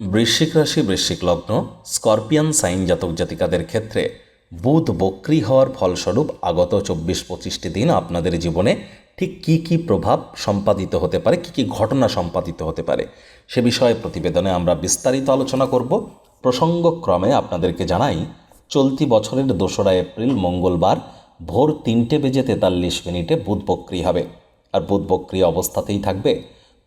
বৃশ্চিক রাশি, বৃশ্চিক লগ্ন, স্করপিয়ান সাইন জাতক জাতিকাদের ক্ষেত্রে বুধ বক্রি হওয়ার ফলস্বরূপ আগত চব্বিশ পঁচিশটি দিন আপনাদের জীবনে ঠিক কী কী প্রভাব সম্পাদিত হতে পারে, কী কী ঘটনা সম্পাদিত হতে পারে, সে বিষয়ে প্রতিবেদনে আমরা বিস্তারিত আলোচনা করব। প্রসঙ্গক্রমে আপনাদেরকে জানাই, চলতি বছরের দোসরা এপ্রিল, মঙ্গলবার ভোর তিনটে বেজে তেতাল্লিশ মিনিটে বুধ বক্রি হবে। আর বুধ বক্রি অবস্থাতেই থাকবে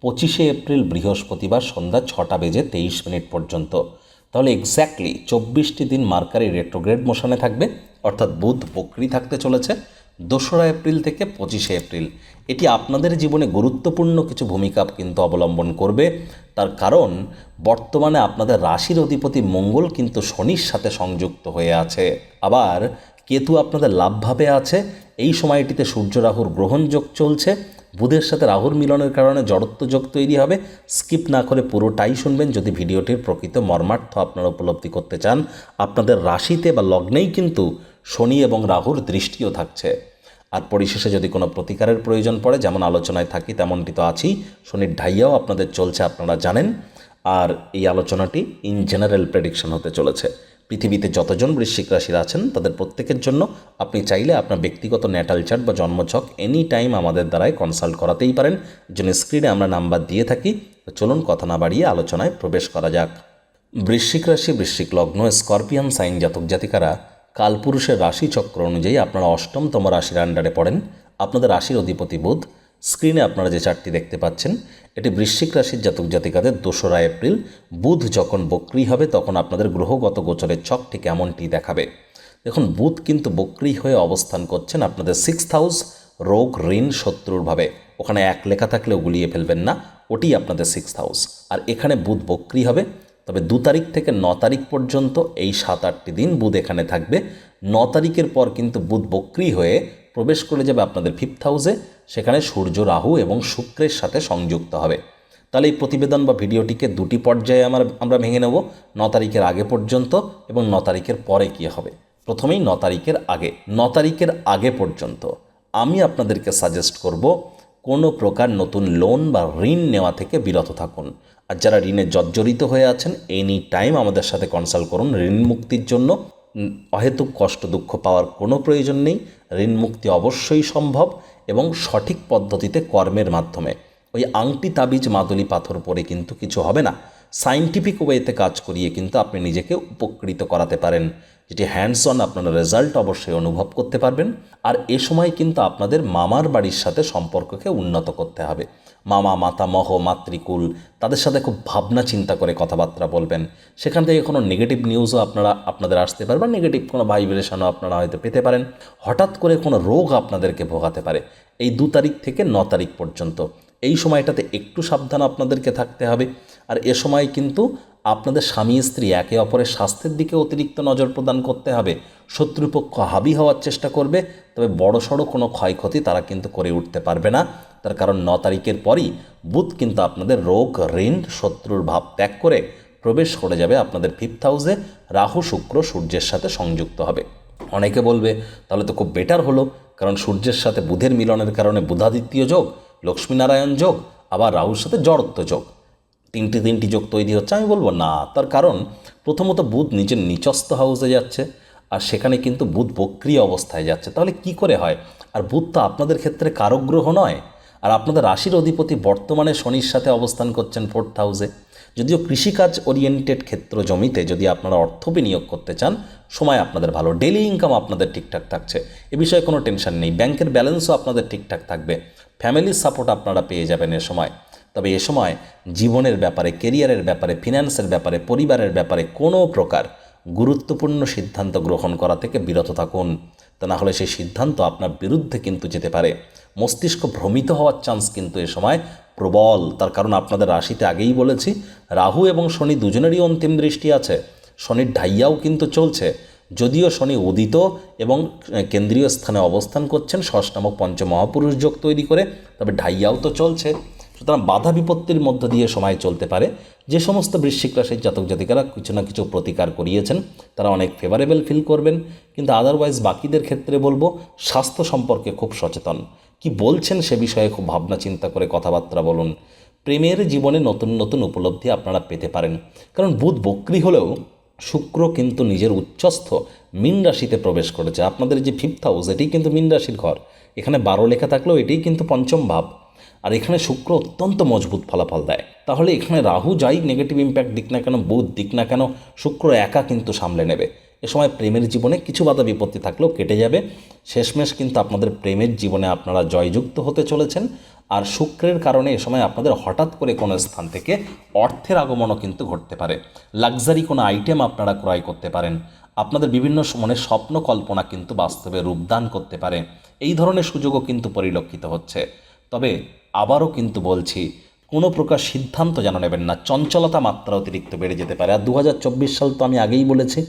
পঁচিশে এপ্রিল বৃহস্পতিবার সন্ধ্যা ছটা বেজে তেইশ মিনিট পর্যন্ত। তাহলে এক্স্যাক্টলি চব্বিশটি দিন মার্কারি রেট্রোগ্রেড মোশনে থাকবে, অর্থাৎ বুধ বক্রি থাকতে চলেছে, দোসরা এপ্রিল থেকে পঁচিশে এপ্রিল। এটি আপনাদের জীবনে গুরুত্বপূর্ণ কিছু ভূমিকা কিন্তু অবলম্বন করবে। তার কারণ, বর্তমানে আপনাদের রাশির অধিপতি মঙ্গল কিন্তু শনির সাথে সংযুক্ত হয়ে আছে। আবার কেতু আপনাদের লাভভাবে আছে। এই সময়টিতে সূর্য রাহুর গ্রহণযোগ চলছে। বুধের সাথে রাহুর মিলনের কারণে জড়ত্ব যোগ তৈরি হবে। স্কিপ না করে পুরোটাই শুনবেন। যদি ভিডিওটির প্রকৃত মর্মার্থ আপনারা উপলব্ধি করতে চান, আপনাদের রাশিতে বা লগ্নেই কিন্তু শনি এবং রাহুর দৃষ্টিও থাকছে। আর পরিশেষে যদি কোনো প্রতিকারের প্রয়োজন পড়ে, যেমন আলোচনায় থাকি, তেমনটি তো আছেই। শনির ঢাইয়াও আপনাদের চলছে, আপনারা জানেন। আর এই আলোচনাটি ইন জেনারেল প্রেডিকশন হতে চলেছে। পৃথিবীতে যতজন বৃশ্চিক রাশির আছেন, তাদের প্রত্যেকের জন্য আপনি চাইলে আপনার ব্যক্তিগত ন্যাটাল চার্ট বা জন্মছক এনি টাইম আমাদের দ্বারাই কনসাল্ট করাতেই পারেন। জন্য স্ক্রিনে আমরা নাম্বার দিয়ে থাকি, চলুন কথা না বাড়িয়ে আলোচনায় প্রবেশ করা যাক। বৃশ্চিক রাশি, বৃশ্চিক লগ্ন স্করপিয়ান সাইন জাতক জাতিকারা, কালপুরুষের রাশিচক্র অনুযায়ী আপনারা অষ্টমতম রাশির আন্ডারে পড়েন। আপনাদের রাশির অধিপতি বুধ স্ক্রিনে আপনারা যে চারটি দেখতে পাচ্ছেন, এটি বৃশ্চিক রাশির জাতক জাতিকাদের দোসরা এপ্রিল। বুধ যখন বক্রি হবে, তখন আপনাদের গ্রহগত গোচরের ছক ঠিক এমনটি দেখাবে। দেখুন, বুধ কিন্তু বক্রি হয়ে অবস্থান করছেন আপনাদের সিক্স হাউস রোগ, ঋণ, শত্রুর ভাবে। ওখানে এক লেখা থাকলেও গুলিয়ে ফেলবেন না, ওটি আপনাদের সিক্স হাউস আর এখানে বুধ বক্রি হবে, তবে দু তারিখ থেকে ন তারিখ পর্যন্ত এই সাত আটটি দিন বুধ এখানে থাকবে। ন তারিখের পর কিন্তু বুধ বক্রি হয়ে প্রবেশ করে যাবে আপনাদের ফিফথ হাউসে সেখানে সূর্য, রাহু এবং শুক্রের সাথে সংযুক্ত হবে। তাহলে এই প্রতিবেদন বা ভিডিওটিকে দুটি পর্যায়ে আমার, আমরা ভেঙে নেব, ন তারিখের আগে পর্যন্ত এবং ন তারিখের পরে কী হবে। প্রথমেই ন তারিখের আগে, ন তারিখের আগে পর্যন্ত আমি আপনাদেরকে সাজেস্ট করব, কোনো প্রকার নতুন লোন বা ঋণ নেওয়া থেকে বিরত থাকুন। আর যারা ঋণে জর্জরিত হয়ে আছেন এনি টাইম আমাদের সাথে কনসাল্ট করুন ঋণ মুক্তির জন্য। অহেতুক কষ্ট, দুঃখ পাওয়ার কোনো প্রয়োজন নেই। ঋণ মুক্তি অবশ্যই সম্ভব এবং সঠিক পদ্ধতিতে কর্মের মাধ্যমে। ওই আংটি তাবিজ মাদুলি পাথর পরে কিন্তু কিছু হবে না। সাইন্টিফিক ওয়েতে কাজ করিয়ে কিন্তু আপনি নিজেকে উপকৃত করাতে পারেন। যেটি হ্যান্ডস অন আপনারা রেজাল্ট অবশ্যই অনুভব করতে পারবেন। আর এ সময় কিন্তু আপনাদের মামার বাড়ির সাথে সম্পর্ককে উন্নত করতে হবে। মামা মাতামহ মাতৃকুল তাদের সাথে খুব ভাবনা চিন্তা করে কথাবার্তা বলবেন। সেখান থেকে কোনো নেগেটিভ নিউজও আপনারা, আপনাদের আসতে পারে বা নেগেটিভ কোনো ভাইব্রেশনও আপনারা হয়তো পেতে পারেন। হঠাৎ করে কোনো রোগ আপনাদেরকে ভোগাতে পারে। এই দু তারিখ থেকে ন তারিখ পর্যন্ত। এই সময়টাতে একটু সাবধান আপনাদেরকে থাকতে হবে। আর এ সময় কিন্তু আপনাদের স্বামী, স্ত্রী একে অপরের স্বাস্থ্যের দিকে অতিরিক্ত নজর প্রদান করতে হবে। শত্রুপক্ষ হাবি হওয়ার চেষ্টা করবে, তবে বড় সড়ো কোনো ক্ষয়ক্ষতি তারা কিন্তু করে উঠতে পারবে না। তার কারণ ন তারিখের পরই বুধ কিন্তু আপনাদের রোগ, ঋণ, শত্রুর ভাব ত্যাগ করে প্রবেশ করে যাবে আপনাদের ফিফথ হাউসে রাহু, শুক্র সূর্যের সাথে সংযুক্ত হবে। অনেকে বলবে, তাহলে তো খুব বেটার হলো, কারণ সূর্যের সাথে বুধের মিলনের কারণে বুধাদিত্য যোগ, লক্ষ্মীনারায়ণ যোগ, আবার রাহুর সাথে জড়ত্ব যোগ। তিনটি তিনটি যোগ তৈরি হচ্ছে, আমি বলব না। তার কারণ, প্রথমত বুধ নিজের নিচস্থ হাউসে যাচ্ছে, আর সেখানে কিন্তু বুধ বক্রিয় অবস্থায় যাচ্ছে। তাহলে কি করে হয়? আর বুধ তো আপনাদের ক্ষেত্রে কারগ্রহ নয়। আর আপনাদের রাশির অধিপতি বর্তমানে শনির সাথে অবস্থান করছেন ফোর্থ হাউসে যদিও কৃষিকাজ ওরিয়েন্টেড ক্ষেত্র জমিতে যদি আপনারা অর্থ বিনিয়োগ করতে চান, সময় আপনাদের ভালো। ডেলি ইনকাম আপনাদের ঠিকঠাক থাকছে। এ বিষয়ে কোনো টেনশন নেই। ব্যাংকের ব্যালেন্সও আপনাদের ঠিকঠাক থাকবে। ফ্যামিলির সাপোর্ট আপনারা পেয়ে যাবেন এ সময়। তবে এ সময় জীবনের ব্যাপারে কেরিয়ারের ব্যাপারে ফিন্যান্সের ব্যাপারে, পরিবারের ব্যাপারে কোনো প্রকার গুরুত্বপূর্ণ সিদ্ধান্ত গ্রহণ করা থেকে বিরত থাকুন। তা না হলে সেই সিদ্ধান্ত আপনার বিরুদ্ধে কিন্তু যেতে পারে। মস্তিষ্ক ভ্রমিত হওয়ার চান্স কিন্তু এ সময় প্রবল। তার কারণ আপনাদের রাশিতে আগেই বলেছি, রাহু এবং শনি দুজনেরই অন্তিম দৃষ্টি আছে। শনির ঢাইয়াও কিন্তু চলছে। যদিও শনি উদিত এবং কেন্দ্রীয় স্থানে অবস্থান করছেন, ষষ্ঠ নামক পঞ্চমহাপুরুষ যোগ তৈরি করে, তবে ঢাইয়াও তো চলছে। সুতরাং বাধা বিপত্তির মধ্য দিয়ে সময় চলতে পারে। যে সমস্ত বৃশ্চিক রাশির জাতক জাতিকারা কিছু না কিছু প্রতিকার করিয়েছেন, তারা অনেক ফেভারেবল ফিল করবেন। কিন্তু আদারওয়াইজ বাকিদের ক্ষেত্রে বলব, স্বাস্থ্য সম্পর্কে খুব সচেতন। কি বলছেন সে বিষয়ে খুব ভাবনা চিন্তা করে কথাবার্তা বলুন। প্রেমের জীবনে নতুন নতুন উপলব্ধি আপনারা পেতে পারেন। কারণ বুধ বক্রি হলেও শুক্র কিন্তু নিজের উচ্চস্থ মীন রাশিতে প্রবেশ করেছে। আপনাদের যে ফিফথ হাউস এটি কিন্তু মীন রাশির ঘর। এখানে বারো লেখা থাকলেও এটিই কিন্তু পঞ্চম ভাব। আর এখানে শুক্র অত্যন্ত মজবুত ফলাফল দেয়। তাহলে এখানে রাহু যাই নেগেটিভ ইম্প্যাক্ট দিক না কেন, বুধ দিক না কেন, শুক্র একা কিন্তু সামলে নেবে। এ সময় প্রেমের জীবনে কিছু বাধা বিপত্তি থাকলেও কেটে যাবে। শেষমেশ কিন্তু আপনাদের প্রেমের জীবনে আপনারা জয়যুক্ত হতে চলেছেন। আর শুক্রের কারণে এ সময় আপনাদের হঠাৎ করে কোনো স্থান থেকে অর্থের আগমনও কিন্তু ঘটতে পারে। লাক্সারি কোনো আইটেম আপনারা ক্রয় করতে পারেন। আপনাদের বিভিন্ন মনের স্বপ্ন কল্পনা কিন্তু বাস্তবে রূপদান করতে পারে। এই ধরনের সুযোগও কিন্তু পরিলক্ষিত হচ্ছে। তবে আবারও কিন্তু বলছি কোনো প্রকার সিদ্ধান্ত যেন নেবেন না। চঞ্চলতা মাত্রা অতিরিক্ত বেড়ে যেতে পারে। আর দু হাজার চব্বিশ সাল তো আমি আগেই বলেছি,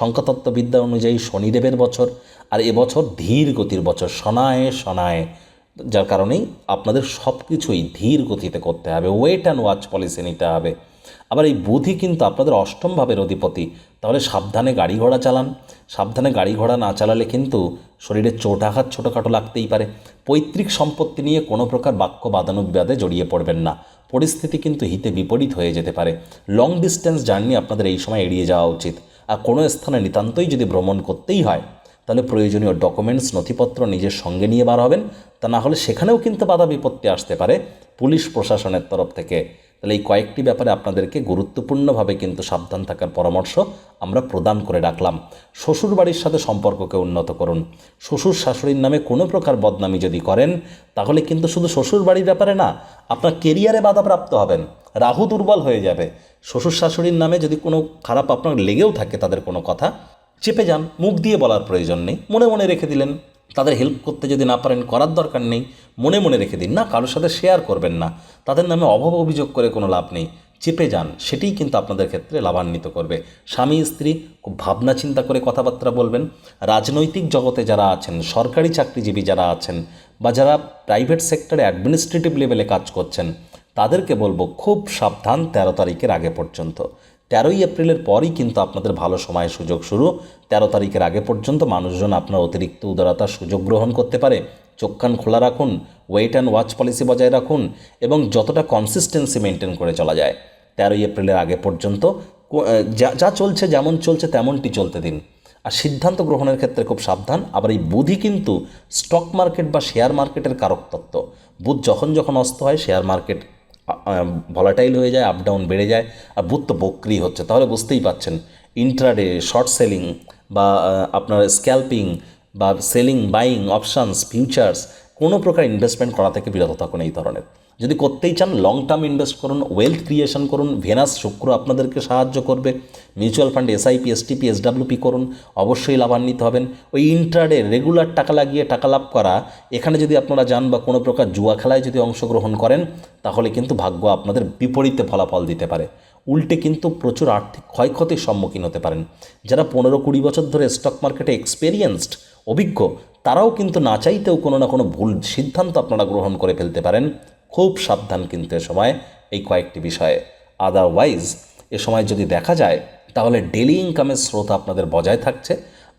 সংখ্যাতত্ত্ববিদ্যা অনুযায়ী শনিদেবের বছর আর এবছর ধীর গতির বছর সনায় সনায় যার কারণেই আপনাদের সব কিছুই ধীর গতিতে করতে হবে ওয়েট অ্যান্ড ওয়াচ পলিসি নিতে হবে। আবার এই বুধি কিন্তু আপনাদের অষ্টম ভাবের অধিপতি, তাহলে সাবধানে গাড়ি ঘোড়া চালান। সাবধানে গাড়ি ঘোড়া না চালালে কিন্তু শরীরে চোট আঘাত ছোটোখাটো লাগতেই পারে। পৈতৃক সম্পত্তি নিয়ে কোনো প্রকার বাক্য বাদানুবিবাদে জড়িয়ে পড়বেন না। পরিস্থিতি কিন্তু হিতে বিপরীত হয়ে যেতে পারে। লং ডিস্টেন্স জার্নি আপনাদের এই সময় এড়িয়ে যাওয়া উচিত। আর কোনো স্থানে নিতান্তই যদি ভ্রমণ করতেই হয়, তাহলে প্রয়োজনীয় ডকুমেন্টস নথিপত্র নিজের সঙ্গে নিয়ে বার হবেন। তা না হলে সেখানেও কিন্তু বাধা বিপত্তি আসতে পারে। পুলিশ প্রশাসনের তরফ থেকে তাহলে এই কয়েকটি ব্যাপারে আপনাদেরকে গুরুত্বপূর্ণভাবে কিন্তু সাবধান থাকার পরামর্শ আমরা প্রদান করে রাখলাম। শ্বশুর বাড়ির সাথে সম্পর্ককে উন্নত করুন। শ্বশুর শাশুড়ির নামে কোনো প্রকার বদনামি যদি করেন, তাহলে কিন্তু শুধু শ্বশুর বাড়ির ব্যাপারে না, আপনার কেরিয়ারে বাধাপ্রাপ্ত হবেন। রাহু দুর্বল হয়ে যাবে। শ্বশুর শাশুড়ির নামে যদি কোনো খারাপ আপনার লেগেও থাকে তাদের কোনো কথা, চেপে যান, মুখ দিয়ে বলার প্রয়োজন নেই। মনে মনে রেখে দিলেন তাদের হেল্প করতে যদি না পারেন, করার দরকার নেই, মনে মনে রেখে দিন। না, কারোর সাথে শেয়ার করবেন না। তাদের নামে অভাব অভিযোগ করে কোনো লাভ নেই। চেপে যান, সেটিই কিন্তু আপনাদের ক্ষেত্রে লাভান্বিত করবে। স্বামী, স্ত্রী, খুব ভাবনা চিন্তা করে কথাবার্তা বলবেন। রাজনৈতিক জগতে যারা আছেন, সরকারি চাকরিজীবী যারা আছেন, বা যারা প্রাইভেট সেক্টরে অ্যাডমিনিস্ট্রেটিভ লেভেলে কাজ করছেন, তাদেরকে বলব, খুব সাবধান তেরো তারিখের আগে পর্যন্ত। তেরোই এপ্রিলের পরই কিন্তু আপনাদের ভালো সময় সুযোগ শুরু। তেরো তারিখের আগে পর্যন্ত মানুষজন আপনার অতিরিক্ত উদারতার সুযোগ গ্রহণ করতে পারে। চোখ কান খোলা রাখুন ওয়েট অ্যান্ড ওয়াচ পলিসি বজায় রাখুন এবং যতটা কনসিস্টেন্সি মেনটেন করে চলা যায়। তেরোই এপ্রিলের আগে পর্যন্ত যা যা চলছে যেমন চলছে তেমনটি চলতে দিন। আর সিদ্ধান্ত গ্রহণের ক্ষেত্রে খুব সাবধান। আবার এই বুধই কিন্তু স্টক মার্কেট বা শেয়ার মার্কেটের কারক তত্ত্ব। বুধ যখন যখন অস্ত হয় শেয়ার মার্কেট ভলাটাইল হয়ে যায় আপ ডাউন বেড়ে যায়। আর বুথ তো বক্রি হচ্ছে, তাহলে বুঝতেই পাচ্ছেন। ইন্ট্রাডে শর্ট সেলিং বা আপনার স্ক্যাল্পিং বা সেলিং বাইং অপশানস ফিউচার্স কোনো প্রকার ইনভেস্টমেন্ট করা থেকে বিরত থাকুন এই ধরনের। যদি করতেই চান লং টার্ম ইনভেস্ট করুন ওয়েলথ ক্রিয়েশন করুন ভেনাস শুক্র আপনাদেরকে সাহায্য করবে। Mutual fund SIP STP SWP করুন, অবশ্যই লাভান্বিত হবেন। ওই ইন্ট্রাডে রেগুলার টাকা লাগিয়ে টাকা লাভ করা, এখানে যদি আপনারা যান বা কোনো প্রকার জুয়া খেলায় যদি অংশগ্রহণ করেন, তাহলে কিন্তু ভাগ্য আপনাদের বিপরীতে ফলাফল দিতে পারে। উল্টে কিন্তু প্রচুর আর্থিক ক্ষয়ক্ষতির সম্মুখীন হতে পারেন। যারা পনেরো কুড়ি বছর ধরে স্টক মার্কেটে এক্সপেরিয়েন্সড অভিজ্ঞ, তারাও কিন্তু না চাইতেও কোনো না কোনো ভুল সিদ্ধান্ত আপনারা গ্রহণ করে ফেলতে পারেন। খুব সাবধান কিন্তু এ সময় এই কয়েকটি বিষয়ে। আদারওয়াইজ এ সময় যদি দেখা যায়, তাহলে ডেলি ইনকামের স্রোত আপনাদের বজায় থাকছে।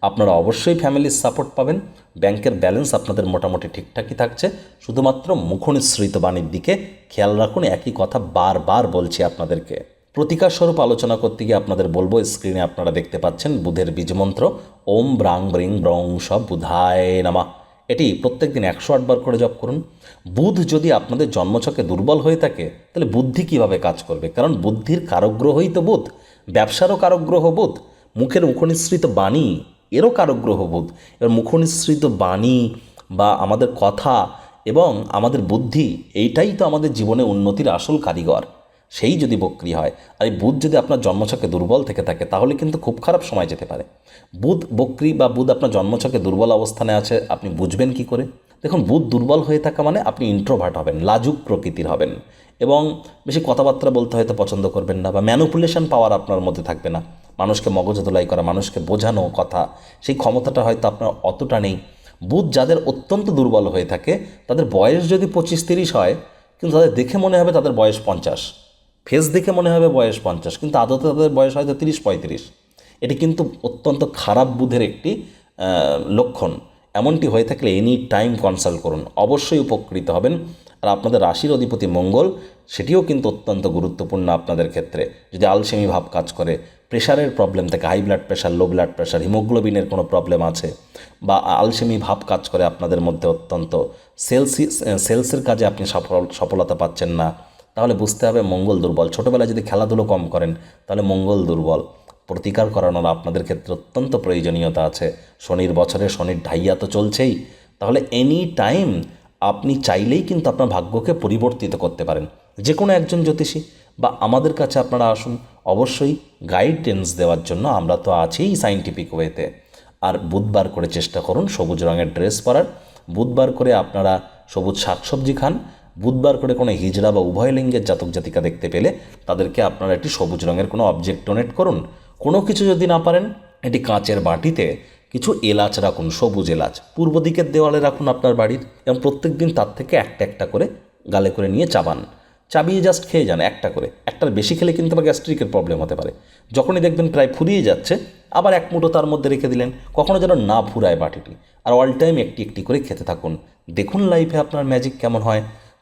আপনারা অবশ্যই ফ্যামিলির সাপোর্ট পাবেন। ব্যাংকের ব্যালেন্স আপনাদের মোটামুটি ঠিকঠাকই থাকছে। শুধুমাত্র মুখনিসৃত বাণীর দিকে খেয়াল রাখুন, একই কথা বারবার বলছি আপনাদেরকে। প্রতিকার স্বরূপ আলোচনা করতে গিয়ে আপনাদের বলব স্ক্রিনে আপনারা দেখতে পাচ্ছেন বুধের বীজমন্ত্র, ওম ব্রাং ব্রিং ব্রং সব বুধায় নামা। এটি প্রত্যেক দিন একশো আটবার করে জপ করুন। বুধ যদি আপনাদের জন্মছকে দুর্বল হয়ে থাকে, তাহলে বুদ্ধি কীভাবে কাজ করবে? কারণ বুদ্ধির কারগ্রহই তো বোধ, ব্যবসারও কারগ্রহ বোধ, মুখের মুখনিসৃত বাণী এরও কারগ্রহ বোধ। এবার মুখনিসৃত বাণী বা আমাদের কথা এবং আমাদের বুদ্ধি, এইটাই তো আমাদের জীবনে উন্নতির আসল কারিগর। সেই যদি বক্রি হয়, আর এই বুধ যদি আপনার জন্মছকে দুর্বল থেকে থাকে, তাহলে কিন্তু খুব খারাপ সময় যেতে পারে। বুধ বক্রি বা বুধ আপনার জন্মছকে দুর্বল অবস্থানে আছে, আপনি বুঝবেন কি করে? দেখুন, বুধ দুর্বল হয়ে থাকা মানে আপনি ইন্ট্রোভার্ট হবেন, লাজুক প্রকৃতির হবেন এবং বেশি কথাবার্তা বলতে হয়তো পছন্দ করবেন না বা ম্যানুপুলেশন পাওয়ার আপনার মধ্যে থাকবে না। মানুষকে মগজ ধোলাই করা, মানুষকে বোঝানো কথা, সেই ক্ষমতাটা হয়তো আপনার অতটা নেই। বুধ যাদের অত্যন্ত দুর্বল হয়ে থাকে, তাদের বয়স যদি পঁচিশ তিরিশ হয়, কিন্তু তাদের দেখে মনে হবে তাদের বয়স পঞ্চাশ। ফেস দেখে মনে হবে বয়স পঞ্চাশ, কিন্তু আদতে তাদের বয়স হয়তো তিরিশ, পঁয়ত্রিশ। এটি কিন্তু অত্যন্ত খারাপ বুধের একটি লক্ষণ। এমনটি হয়ে থাকলে এনি টাইম কনসাল্ট করুন। অবশ্যই উপকৃত হবেন। আর আপনাদের রাশির অধিপতি মঙ্গল, সেটিও কিন্তু অত্যন্ত গুরুত্বপূর্ণ আপনাদের ক্ষেত্রে। যদি আলসেমি ভাব কাজ করে, প্রেশারের প্রবলেম থাকে, high blood pressure, low blood pressure, হিমোগ্লোবিনের কোনো প্রবলেম আছে, বা আলসেমি ভাব কাজ করে আপনাদের মধ্যে অত্যন্ত, সেলসি সেলসের কাজে আপনি সফল, সফলতা পাচ্ছেন না তাহলে বুঝতে হবে মঙ্গল দুর্বল। ছোটোবেলায় যদি খেলাধুলো কম করেন, তাহলে মঙ্গল দুর্বল। প্রতিকার করানোর আপনাদের ক্ষেত্রে অত্যন্ত প্রয়োজনীয়তা আছে। শনির বছরে শনির ঢাইয়া তো চলছেই। তাহলে এনি টাইম আপনি চাইলেই কিন্তু আপনার ভাগ্যকে পরিবর্তিত করতে পারেন। যে কোনো একজন জ্যোতিষী বা আমাদের কাছে আপনারা আসুন, অবশ্যই গাইডেন্স দেওয়ার জন্য আমরা তো আছেই সাইন্টিফিক ওয়েতে আর বুধবার করে চেষ্টা করুন সবুজ রঙের ড্রেস পরার। বুধবার করে আপনারা সবুজ শাকসবজি খান বুধবার করে কোনো হিজড়া বা উভয় লিঙ্গের জাতক জাতিকা দেখতে পেলে তাদেরকে আপনারা একটি সবুজ রঙের কোনো অবজেক্ট ডোনেট করুন। কোনো কিছু যদি না পারেন, এটি কাঁচের বাটিতে কিছু এলাচ রাখুন, সবুজ এলাচ। পূর্ব দিকের দেওয়ালে রাখুন আপনার বাড়ির এবং প্রত্যেক দিন তার থেকে একটা একটা করে গালে করে নিয়ে চাবান। চাবিয়ে জাস্ট খেয়ে যান একটা করে। একটার বেশি খেলে কিন্তু আবার গ্যাস্ট্রিকের প্রবলেম হতে পারে। যখনই দেখবেন প্রায় ফুরিয়ে যাচ্ছে, আবার এক মুঠো তার মধ্যে রেখে দিলেন। কখনো যেন না ফুরায় বাটিটি। আর অল টাইম একটি একটি করে খেতে থাকুন। দেখুন লাইফে আপনার ম্যাজিক কেমন হয়।